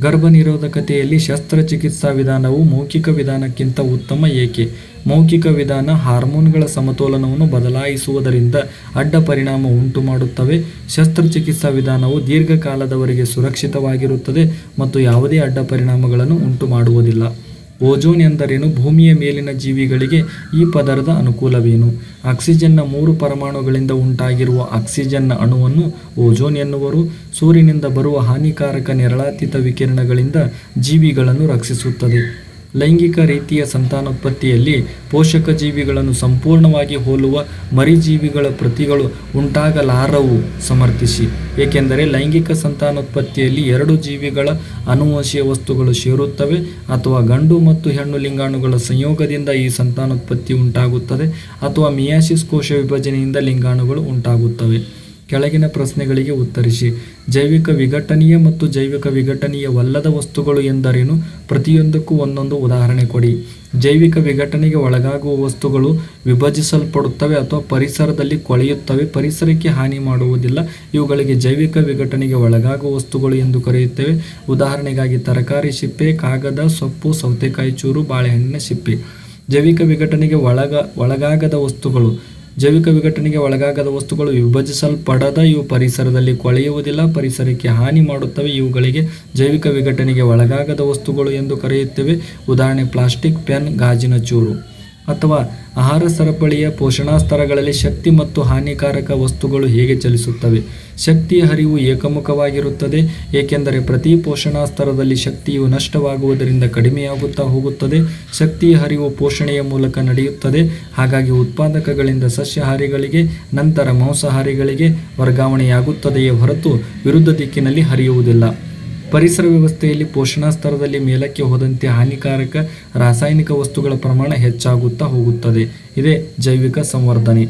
ಗರ್ಭನಿರೋಧಕತೆಯಲ್ಲಿ ಶಸ್ತ್ರಚಿಕಿತ್ಸಾ ವಿಧಾನವು ಮೌಖಿಕ ವಿಧಾನಕ್ಕಿಂತ ಉತ್ತಮ ಏಕೆ? ಮೌಖಿಕ ವಿಧಾನ ಹಾರ್ಮೋನ್ಗಳ ಸಮತೋಲನವನ್ನು ಬದಲಾಯಿಸುವುದರಿಂದ ಅಡ್ಡ ಪರಿಣಾಮ ಉಂಟು ಮಾಡುತ್ತವೆ ಶಸ್ತ್ರಚಿಕಿತ್ಸಾ ವಿಧಾನವು ದೀರ್ಘಕಾಲದವರೆಗೆ ಸುರಕ್ಷಿತವಾಗಿರುತ್ತದೆ ಮತ್ತು ಯಾವುದೇ ಅಡ್ಡ ಪರಿಣಾಮಗಳನ್ನು ಉಂಟು ಮಾಡುವುದಿಲ್ಲ ಓಜೋನ್ ಎಂದರೇನು? ಭೂಮಿಯ ಮೇಲಿನ ಜೀವಿಗಳಿಗೆ ಈ ಪದರದ ಅನುಕೂಲವೇನು? ಆಕ್ಸಿಜನ್ನ ಮೂರು ಪರಮಾಣುಗಳಿಂದ ಉಂಟಾಗಿರುವ ಆಕ್ಸಿಜನ್ನ ಅಣುವನ್ನು ಓಜೋನ್ ಎನ್ನುವರು. ಸೂರ್ಯನಿಂದ ಬರುವ ಹಾನಿಕಾರಕ ನೆರಳಾತೀತ ವಿಕಿರಣಗಳಿಂದ ಜೀವಿಗಳನ್ನು ರಕ್ಷಿಸುತ್ತದೆ. ಲೈಂಗಿಕ ರೀತಿಯ ಸಂತಾನೋತ್ಪತ್ತಿಯಲ್ಲಿ ಪೋಷಕ ಜೀವಿಗಳನ್ನು ಸಂಪೂರ್ಣವಾಗಿ ಹೋಲುವ ಮರಿಜೀವಿಗಳ ಪ್ರತಿಗಳು ಉಂಟಾಗಲಾರವು, ಸಮರ್ಥಿಸಿ. ಏಕೆಂದರೆ ಲೈಂಗಿಕ ಸಂತಾನೋತ್ಪತ್ತಿಯಲ್ಲಿ ಎರಡು ಜೀವಿಗಳ ಅನುವಂಶೀಯ ವಸ್ತುಗಳು ಸೇರುತ್ತವೆ ಅಥವಾ ಗಂಡು ಮತ್ತು ಹೆಣ್ಣು ಲಿಂಗಾಣುಗಳ ಸಂಯೋಗದಿಂದ ಈ ಸಂತಾನೋತ್ಪತ್ತಿ ಉಂಟಾಗುತ್ತದೆ ಅಥವಾ ಮಿಯಾಸಿಸ್ ಕೋಶ ವಿಭಜನೆಯಿಂದ ಲಿಂಗಾಣುಗಳು ಉಂಟಾಗುತ್ತವೆ. ಕೆಳಗಿನ ಪ್ರಶ್ನೆಗಳಿಗೆ ಉತ್ತರಿಸಿ. ಜೈವಿಕ ವಿಘಟನೀಯ ಮತ್ತು ಜೈವಿಕ ವಿಘಟನೀಯವಲ್ಲದ ವಸ್ತುಗಳು ಎಂದರೇನು? ಪ್ರತಿಯೊಂದಕ್ಕೂ ಒಂದೊಂದು ಉದಾಹರಣೆ ಕೊಡಿ. ಜೈವಿಕ ವಿಘಟನೆಗೆ ಒಳಗಾಗುವ ವಸ್ತುಗಳು ವಿಭಜಿಸಲ್ಪಡುತ್ತವೆ ಅಥವಾ ಪರಿಸರದಲ್ಲಿ ಕೊಳೆಯುತ್ತವೆ. ಪರಿಸರಕ್ಕೆ ಹಾನಿ ಮಾಡುವುದಿಲ್ಲ. ಇವುಗಳಿಗೆ ಜೈವಿಕ ವಿಘಟನೆಗೆ ಒಳಗಾಗುವ ವಸ್ತುಗಳು ಎಂದು ಕರೆಯುತ್ತೇವೆ. ಉದಾಹರಣೆಗಾಗಿ ತರಕಾರಿ, ಸಿಪ್ಪೆ, ಕಾಗದ, ಸೊಪ್ಪು, ಸೌತೆಕಾಯಿ, ಚೂರು, ಬಾಳೆಹಣ್ಣಿನ ಸಿಪ್ಪೆ. ಜೈವಿಕ ವಿಘಟನೆಗೆ ಒಳಗ, ಒಳಗಾಗದ ವಸ್ತುಗಳು ಜೈವಿಕ ವಿಘಟನೆಗೆ ಒಳಗಾಗದ ವಸ್ತುಗಳು ವಿಭಜಿಸಲ್ಪಡದ ಇವು ಪರಿಸರದಲ್ಲಿ ಕೊಳೆಯುವುದಿಲ್ಲ, ಪರಿಸರಕ್ಕೆ ಹಾನಿ ಮಾಡುತ್ತವೆ. ಇವುಗಳಿಗೆ ಜೈವಿಕ ವಿಘಟನೆಗೆ ಒಳಗಾಗದ ವಸ್ತುಗಳು ಎಂದು ಕರೆಯುತ್ತೇವೆ. ಉದಾಹರಣೆ, ಪ್ಲಾಸ್ಟಿಕ್ ಪೆನ್, ಗಾಜಿನ ಚೂರು. ಅಥವಾ ಆಹಾರ ಸರಪಳಿಯ ಪೋಷಣಾ ಸ್ತರಗಳಲ್ಲಿ ಶಕ್ತಿ ಮತ್ತು ಹಾನಿಕಾರಕ ವಸ್ತುಗಳು ಹೇಗೆ ಚಲಿಸುತ್ತವೆ? ಶಕ್ತಿಯ ಹರಿವು ಏಕಮುಖವಾಗಿರುತ್ತದೆ, ಏಕೆಂದರೆ ಪ್ರತಿ ಪೋಷಣಾ ಸ್ತರದಲ್ಲಿ ಶಕ್ತಿಯು ನಷ್ಟವಾಗುವುದರಿಂದ ಕಡಿಮೆಯಾಗುತ್ತಾ ಹೋಗುತ್ತದೆ. ಶಕ್ತಿಯ ಹರಿವು ಪೋಷಣೆಯ ಮೂಲಕ ನಡೆಯುತ್ತದೆ. ಹಾಗಾಗಿ ಉತ್ಪಾದಕಗಳಿಂದ ಸಸ್ಯಹಾರಿಗಳಿಗೆ, ನಂತರ ಮಾಂಸಾಹಾರಿಗಳಿಗೆ ವರ್ಗಾವಣೆಯಾಗುತ್ತದೆಯೇ ಹೊರತು ವಿರುದ್ಧ ದಿಕ್ಕಿನಲ್ಲಿ ಹರಿಯುವುದಿಲ್ಲ. ಪರಿಸರ ವ್ಯವಸ್ಥೆಯಲ್ಲಿ ಪೋಷಣಾ ಸ್ತರದಲ್ಲಿ ಮೇಲಕ್ಕೆ ಹೋದಂತೆ ಹಾನಿಕಾರಕ ರಾಸಾಯನಿಕ ವಸ್ತುಗಳ ಪ್ರಮಾಣ ಹೆಚ್ಚಾಗುತ್ತಾ ಹೋಗುತ್ತದೆ. ಇದೇ ಜೈವಿಕ ಸಂವರ್ಧನೆ.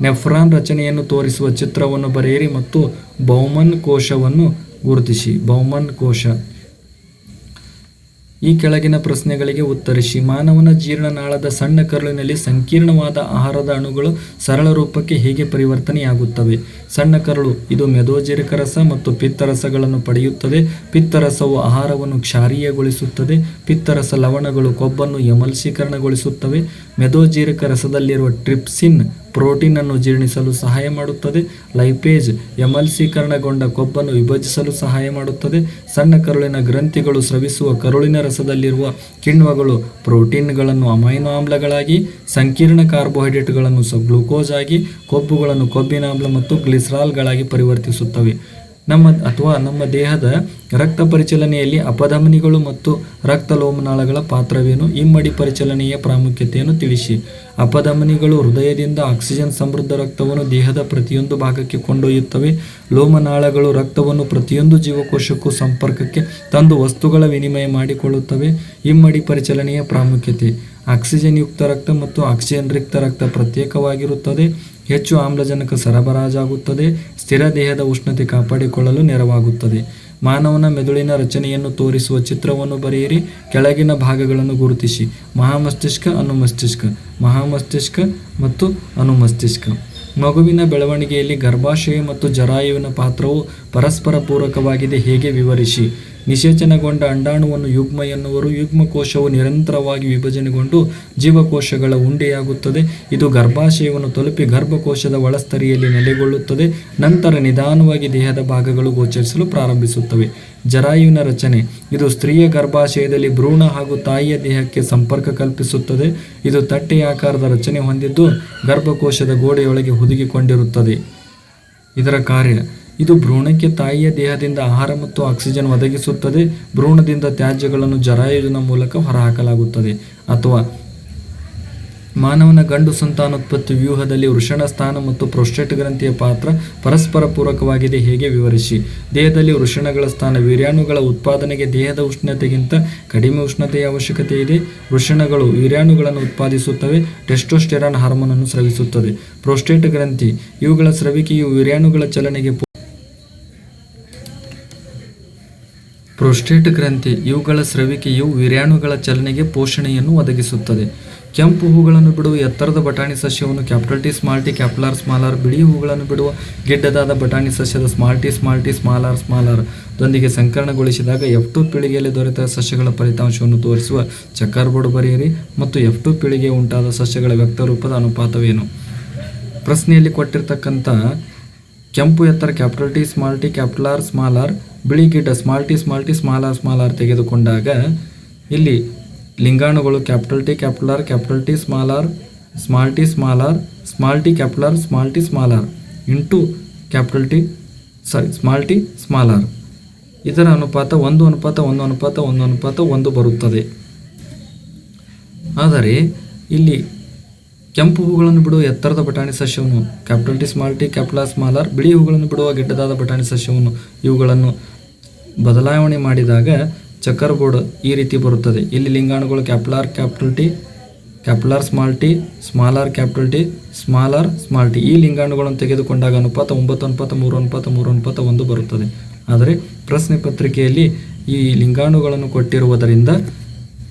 ನೆಫ್ರಾನ್ ರಚನೆಯನ್ನು ತೋರಿಸುವ ಚಿತ್ರವನ್ನು ಬರೆಯಿರಿ ಮತ್ತು ಬೌಮನ್ ಕೋಶವನ್ನು ಗುರುತಿಸಿ. ಬೌಮನ್ ಕೋಶ. ಈ ಕೆಳಗಿನ ಪ್ರಶ್ನೆಗಳಿಗೆ ಉತ್ತರಿಸಿ. ಮಾನವನ ಜೀರ್ಣನಾಳದ ಸಣ್ಣ ಕರುಳಿನಲ್ಲಿ ಸಂಕೀರ್ಣವಾದ ಆಹಾರದ ಅಣುಗಳು ಸರಳ ರೂಪಕ್ಕೆ ಹೇಗೆ ಪರಿವರ್ತನೆಯಾಗುತ್ತವೆ? ಸಣ್ಣ ಕರುಳು, ಇದು ಮೆದೋಜೀರಕ ರಸ ಮತ್ತು ಪಿತ್ತರಸಗಳನ್ನು ಪಡೆಯುತ್ತದೆ. ಪಿತ್ತರಸವು ಆಹಾರವನ್ನು ಕ್ಷಾರೀಯಗೊಳಿಸುತ್ತದೆ. ಪಿತ್ತರಸ ಲವಣಗಳು ಕೊಬ್ಬನ್ನು ಯಮಲ್ಸೀಕರಣಗೊಳಿಸುತ್ತವೆ ಮೆದೋಜೀರಕ ರಸದಲ್ಲಿರುವ ಟ್ರಿಪ್ಸಿನ್ ಪ್ರೋಟೀನ್ ಅನ್ನು ಜೀರ್ಣಿಸಲು ಸಹಾಯ ಮಾಡುತ್ತದೆ. ಲೈಪೇಜ್ ಎಮಲ್ಸೀಕರಣಗೊಂಡ ಕೊಬ್ಬನ್ನು ವಿಭಜಿಸಲು ಸಹಾಯ ಮಾಡುತ್ತದೆ. ಸಣ್ಣ ಕರುಳಿನ ಗ್ರಂಥಿಗಳು ಸ್ರವಿಸುವ ಕರುಳಿನ ರಸದಲ್ಲಿರುವ ಕಿಣ್ವಗಳು ಪ್ರೋಟೀನ್ಗಳನ್ನು ಅಮೈನೋ ಆಮ್ಲಗಳಾಗಿ, ಸಂಕೀರ್ಣ ಕಾರ್ಬೋಹೈಡ್ರೇಟ್ಗಳನ್ನು ಸ ಗ್ಲೂಕೋಸ್ ಆಗಿ, ಕೊಬ್ಬುಗಳನ್ನು ಕೊಬ್ಬಿನ ಆಮ್ಲ ಮತ್ತು ಗ್ಲಿಸ್ರಾಲ್ಗಳಾಗಿ ಪರಿವರ್ತಿಸುತ್ತವೆ. ನಮ್ಮ ಅಥವಾ ನಮ್ಮ ದೇಹದ ರಕ್ತ ಪರಿಚಲನೆಯಲ್ಲಿ ಅಪಧಮನಿಗಳು ಮತ್ತು ರಕ್ತ ಲೋಮನಾಳಗಳ ಪಾತ್ರವೇನು? ಇಮ್ಮಡಿ ಪರಿಚಲನೆಯ ಪ್ರಾಮುಖ್ಯತೆಯನ್ನು ತಿಳಿಸಿ. ಅಪಧಮನಿಗಳು ಹೃದಯದಿಂದ ಆಕ್ಸಿಜನ್ ಸಮೃದ್ಧ ರಕ್ತವನ್ನು ದೇಹದ ಪ್ರತಿಯೊಂದು ಭಾಗಕ್ಕೆ ಕೊಂಡೊಯ್ಯುತ್ತವೆ. ಲೋಮನಾಳಗಳು ರಕ್ತವನ್ನು ಪ್ರತಿಯೊಂದು ಜೀವಕೋಶಕ್ಕೂ ಸಂಪರ್ಕಕ್ಕೆ ತಂದು ವಸ್ತುಗಳ ವಿನಿಮಯ ಮಾಡಿಕೊಳ್ಳುತ್ತವೆ. ಇಮ್ಮಡಿ ಪರಿಚಲನೆಯ ಪ್ರಾಮುಖ್ಯತೆ. ಆಕ್ಸಿಜನ್ ಯುಕ್ತ ರಕ್ತ ಮತ್ತು ಆಕ್ಸಿಜನ್ ರಿಕ್ತ ರಕ್ತ ಪ್ರತ್ಯೇಕವಾಗಿರುತ್ತದೆ. ಹೆಚ್ಚು ಆಮ್ಲಜನಕ ಸರಬರಾಜಾಗುತ್ತದೆ, ಸ್ಥಿರ ದೇಹದ ಉಷ್ಣತೆ ಕಾಪಾಡಿಕೊಳ್ಳಲು ನೆರವಾಗುತ್ತದೆ. ಮಾನವನ ಮೆದುಳಿನ ರಚನೆಯನ್ನು ತೋರಿಸುವ ಚಿತ್ರವನ್ನು ಬರೆಯಿರಿ, ಕೆಳಗಿನ ಭಾಗಗಳನ್ನು ಗುರುತಿಸಿ. ಮಹಾಮಸ್ತಿಷ್ಕ, ಅನುಮಸ್ತಿಷ್ಕ. ಮಹಾಮಸ್ತಿಷ್ಕ ಮತ್ತು ಅನುಮಸ್ತಿಷ್ಕ. ಮಗುವಿನ ಬೆಳವಣಿಗೆಯಲ್ಲಿ ಗರ್ಭಾಶಯ ಮತ್ತು ಜರಾಯುವಿನ ಪಾತ್ರವು ಪರಸ್ಪರ ಪೂರಕವಾಗಿದೆ, ಹೇಗೆ ವಿವರಿಸಿ? ನಿಷೇಚನಗೊಂಡ ಅಂಡಾಣುವನ್ನು ಯುಗ್ಮ ಎನ್ನುವರು. ಯುಗ್ಮಕೋಶವು ನಿರಂತರವಾಗಿ ವಿಭಜನೆಗೊಂಡು ಜೀವಕೋಶಗಳ ಉಂಡೆಯಾಗುತ್ತದೆ. ಇದು ಗರ್ಭಾಶಯವನ್ನು ತಲುಪಿ ಗರ್ಭಕೋಶದ ಒಳಸ್ತರಿಯಲ್ಲಿ ನೆಲೆಗೊಳ್ಳುತ್ತದೆ. ನಂತರ ನಿಧಾನವಾಗಿ ದೇಹದ ಭಾಗಗಳು ಗೋಚರಿಸಲು ಪ್ರಾರಂಭಿಸುತ್ತವೆ. ಜರಾಯುವಿನ ರಚನೆ. ಇದು ಸ್ತ್ರೀಯ ಗರ್ಭಾಶಯದಲ್ಲಿ ಭ್ರೂಣ ಹಾಗೂ ತಾಯಿಯ ದೇಹಕ್ಕೆ ಸಂಪರ್ಕ ಕಲ್ಪಿಸುತ್ತದೆ. ಇದು ತಟ್ಟೆಯ ಆಕಾರದ ರಚನೆ ಹೊಂದಿದ್ದು ಗರ್ಭಕೋಶದ ಗೋಡೆಯೊಳಗೆ ಹುದುಗಿಕೊಂಡಿರುತ್ತದೆ. ಇದರ ಕಾರ್ಯ. ಇದು ಭ್ರೂಣಕ್ಕೆ ತಾಯಿಯ ದೇಹದಿಂದ ಆಹಾರ ಮತ್ತು ಆಕ್ಸಿಜನ್ ಒದಗಿಸುತ್ತದೆ. ಭ್ರೂಣದಿಂದ ತ್ಯಾಜ್ಯಗಳನ್ನು ಜರಾಯುಜನ ಮೂಲಕ ಹೊರಹಾಕಲಾಗುತ್ತದೆ. ಅಥವಾ ಮಾನವನ ಗಂಡು ಸಂತಾನೋತ್ಪತ್ತಿ ವ್ಯೂಹದಲ್ಲಿ ವೃಷಣ ಸ್ಥಾನ ಮತ್ತು ಪ್ರೊಸ್ಟೇಟ್ ಗ್ರಂಥಿಯ ಪಾತ್ರ ಪರಸ್ಪರ ಪೂರಕವಾಗಿದೆ. ಹೇಗೆ ವಿವರಿಸಿ? ದೇಹದಲ್ಲಿ ವೃಷಣಗಳ ಸ್ಥಾನ ವೀರ್ಯಾಣುಗಳ ಉತ್ಪಾದನೆಗೆ ದೇಹದ ಉಷ್ಣತೆಗಿಂತ ಕಡಿಮೆ ಉಷ್ಣತೆಯ ಅವಶ್ಯಕತೆ ಇದೆ. ವೃಷಣಗಳು ವೀರ್ಯಾಣುಗಳನ್ನು ಉತ್ಪಾದಿಸುತ್ತವೆ. ಟೆಸ್ಟೋಸ್ಟೆರಾನ್ ಹಾರ್ಮೋನ್ ಅನ್ನು ಸ್ರವಿಸುತ್ತದೆ. ಪ್ರೊಸ್ಟೇಟ್ ಗ್ರಂಥಿ ಇವುಗಳ ಸ್ರವಿಕೆಯು ವೀರ್ಯಾಣುಗಳ ಚಲನೆಗೆ ಪ್ರೊಸ್ಟೇಟ್ ಗ್ರಂಥಿ, ಇವುಗಳ ಸ್ರವಿಕೆಯು ವೀರ್ಯಾಣುಗಳ ಚಲನೆಗೆ ಪೋಷಣೆಯನ್ನು ಒದಗಿಸುತ್ತದೆ. ಕೆಂಪು ಹೂಗಳನ್ನು ಬಿಡುವ ಎತ್ತರದ ಬಟಾಣಿ ಸಸ್ಯವನ್ನು capital T small T, capital R small R ಬಿಳಿ ಹೂಗಳನ್ನು ಬಿಡುವ ಗಿಡ್ಡದಾದ ಬಟಾಣಿ ಸಸ್ಯದ small T small T small R small R ದೊಂದಿಗೆ ಸಂಕರಣಗೊಳಿಸಿದಾಗ ಎಫ್ ಟು ಪೀಳಿಗೆಯಲ್ಲಿ ದೊರೆತ ಸಸ್ಯಗಳ ಫಲಿತಾಂಶವನ್ನು ತೋರಿಸುವ ಚಕ್ಕರ್ ಬೋರ್ಡ್ ಬರೆಯಿರಿ ಮತ್ತು ಎಫ್ ಟು ಪೀಳಿಗೆ ಉಂಟಾದ ಸಸ್ಯಗಳ ವ್ಯಕ್ತರೂಪದ ಅನುಪಾತವೇನು? ಪ್ರಶ್ನೆಯಲ್ಲಿ ಕೊಟ್ಟಿರ್ತಕ್ಕಂಥ ಕೆಂಪು ಎತ್ತರ capital T, small T capital R ಬಿಳಿ ಕೀಟ small T small T small R small R ತೆಗೆದುಕೊಂಡಾಗ ಇಲ್ಲಿ ಲಿಂಗಾಣುಗಳು capital T capital R capital T small R small T small R small T capital R small T small R into capital T sorry small T small R ಇದರ ಅನುಪಾತ ಒಂದು ಅನುಪಾತ ಒಂದು ಅನುಪಾತ ಒಂದು ಅನುಪಾತ, ಒಂದು ಬರುತ್ತದೆ. ಆದರೆ ಇಲ್ಲಿ ಕೆಂಪು ಹೂಗಳನ್ನು ಬಿಡುವ ಎತ್ತರದ ಬಟಾಣಿ ಸಸ್ಯವನ್ನು, capital T small T, capital small R, ಬಿಳಿ ಹೂಗಳನ್ನು ಬಿಡುವ ಗಿಡ್ಡದಾದ ಬಟಾಣಿ ಸಸ್ಯವನ್ನು ಇವುಗಳನ್ನು ಬದಲಾವಣೆ ಮಾಡಿದಾಗ ಚಕ್ಕರ್ ಬೋರ್ಡ್ ಈ ರೀತಿ ಬರುತ್ತದೆ. ಇಲ್ಲಿ ಲಿಂಗಾಣುಗಳು capital R, capital T, capital R small T, small R, capital T, small R small T ಈ ಲಿಂಗಾಣುಗಳನ್ನು ತೆಗೆದುಕೊಂಡಾಗ ಅನುಪಾತ ಒಂಬತ್ತು, ಅನುಪಾತ ಮೂರು ಅನುಪಾತ ಮೂರು, ಅನುಪಾತ ಒಂದು ಬರುತ್ತದೆ. ಆದರೆ ಪ್ರಶ್ನೆ ಪತ್ರಿಕೆಯಲ್ಲಿ ಈ ಲಿಂಗಾಣುಗಳನ್ನು ಕೊಟ್ಟಿರುವುದರಿಂದ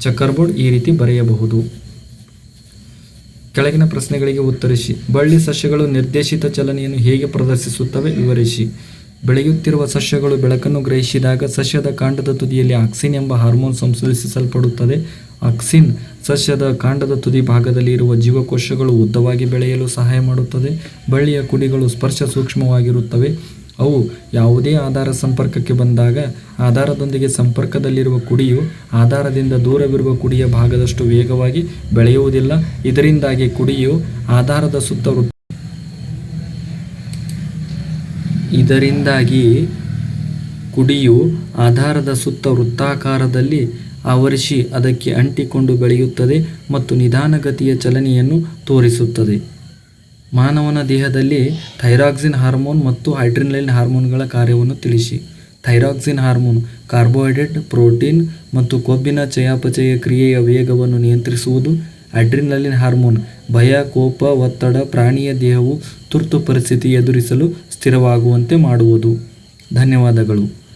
ಚಕ್ಕರ್ ಬೋರ್ಡ್ ಈ ರೀತಿ ಬರೆಯಬಹುದು. ಕೆಳಗಿನ ಪ್ರಶ್ನೆಗಳಿಗೆ ಉತ್ತರಿಸಿ. ಬಳ್ಳಿ ಸಸ್ಯಗಳು ನಿರ್ದೇಶಿತ ಚಲನೆಯನ್ನು ಹೇಗೆ ಪ್ರದರ್ಶಿಸುತ್ತವೆ ವಿವರಿಸಿ. ಬೆಳೆಯುತ್ತಿರುವ ಸಸ್ಯಗಳು ಬೆಳಕನ್ನು ಗ್ರಹಿಸಿದಾಗ ಸಸ್ಯದ ಕಾಂಡದ ತುದಿಯಲ್ಲಿ ಆಕ್ಸಿನ್ ಎಂಬ ಹಾರ್ಮೋನ್ ಸಂಶ್ಲೇಷಿಸಲ್ಪಡುತ್ತದೆ. ಆಕ್ಸಿನ್ ಸಸ್ಯದ ಕಾಂಡದ ತುದಿ ಭಾಗದಲ್ಲಿ ಇರುವ ಜೀವಕೋಶಗಳು ಉದ್ದವಾಗಿ ಬೆಳೆಯಲು ಸಹಾಯ ಮಾಡುತ್ತದೆ. ಬಳ್ಳಿಯ ಕುಡಿಗಳು ಸ್ಪರ್ಶ ಸೂಕ್ಷ್ಮವಾಗಿರುತ್ತವೆ. ಅವು ಯಾವುದೇ ಆಧಾರ ಸಂಪರ್ಕಕ್ಕೆ ಬಂದಾಗ ಆಧಾರದೊಂದಿಗೆ ಸಂಪರ್ಕದಲ್ಲಿರುವ ಕುಡಿಯು ಆಧಾರದಿಂದ ದೂರವಿರುವ ಕುಡಿಯ ಭಾಗದಷ್ಟು ವೇಗವಾಗಿ ಬೆಳೆಯುವುದಿಲ್ಲ. ಇದರಿಂದಾಗಿ ಕುಡಿಯು ಆಧಾರದ ಸುತ್ತ ವೃತ್ತ ಇದರಿಂದಾಗಿ ಕುಡಿಯು ಆಧಾರದ ಸುತ್ತ ವೃತ್ತಾಕಾರದಲ್ಲಿ ಆವರಿಸಿ ಅದಕ್ಕೆ ಅಂಟಿಕೊಂಡು ಬೆಳೆಯುತ್ತದೆ ಮತ್ತು ನಿಧಾನಗತಿಯ ಚಲನೆಯನ್ನು ತೋರಿಸುತ್ತದೆ. ಮಾನವನ ದೇಹದಲ್ಲಿ ಥೈರಾಕ್ಸಿನ್ ಹಾರ್ಮೋನ್ ಮತ್ತು ಹೈಡ್ರಿನಲಿನ್ ಹಾರ್ಮೋನ್ಗಳ ಕಾರ್ಯವನ್ನು ತಿಳಿಸಿ. ಥೈರಾಕ್ಸಿನ್ ಹಾರ್ಮೋನ್, ಕಾರ್ಬೋಹೈಡ್ರೇಟ್, ಪ್ರೋಟೀನ್ ಮತ್ತು ಕೊಬ್ಬಿನ ಚಯಾಪಚಯ ಕ್ರಿಯೆಯ ವೇಗವನ್ನು ನಿಯಂತ್ರಿಸುವುದು. ಅಡ್ರಿನಲಿನ್ ಹಾರ್ಮೋನ್, ಭಯ, ಕೋಪ, ಒತ್ತಡ, ಪ್ರಾಣಿಯ ದೇಹವು ತುರ್ತು ಪರಿಸ್ಥಿತಿ ಎದುರಿಸಲು ಸ್ಥಿರವಾಗುವಂತೆ ಮಾಡುವುದು. ಧನ್ಯವಾದಗಳು.